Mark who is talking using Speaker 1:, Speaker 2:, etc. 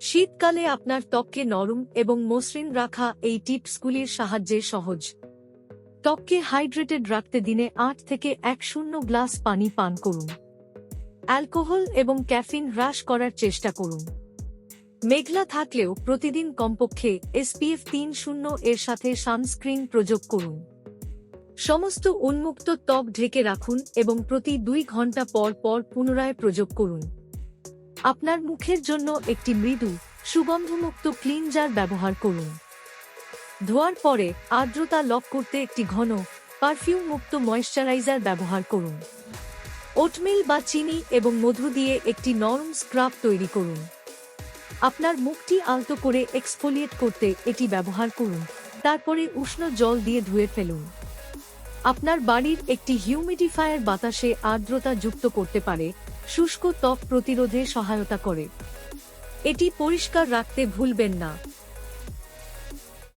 Speaker 1: শীতকালে আপনার ত্বককে নরম এবং মসৃণ রাখা এই টিপসগুলির সাহায্যে সহজ। ত্বককে হাইড্রেটেড রাখতে দিনে আট থেকে এক শূন্য গ্লাস পানি পান করুন। অ্যালকোহল এবং ক্যাফিন হ্রাস করার চেষ্টা করুন। মেঘলা থাকলেও প্রতিদিন কমপক্ষে এসপিএফ তিন শূন্য এর সাথে সানস্ক্রিন প্রযোগ করুন। সমস্ত উন্মুক্ত ত্বক ঢেকে রাখুন এবং প্রতি দুই ঘণ্টা পর পর পুনরায় প্রযোগ করুন। আপনার মুখের জন্য একটি মৃদু, সুগন্ধমুক্ত ক্লিনজার ব্যবহার করুন। ধোয়ার পরে আর্দ্রতা লক করতে একটি ঘন পারফিউম মুক্ত ময়েশ্চারাইজার ব্যবহার করুন। ওটমিল বা চিনি এবং মধু দিয়ে একটি নরম স্ক্রাব তৈরি করুন। আপনার মুখটি আলতো করে এক্সফোলিয়েট করতে এটি ব্যবহার করুন, তারপরে উষ্ণ জল দিয়ে ধুয়ে ফেলুন। আপনার বাড়ির একটি হিউমিডিফায়ার বাতাসে আর্দ্রতা যুক্ত করতে পারে শুষ্ক ত্বক প্রতিরোধে সহায়তা করে। এটি পরিষ্কার রাখতে ভুলবেন না।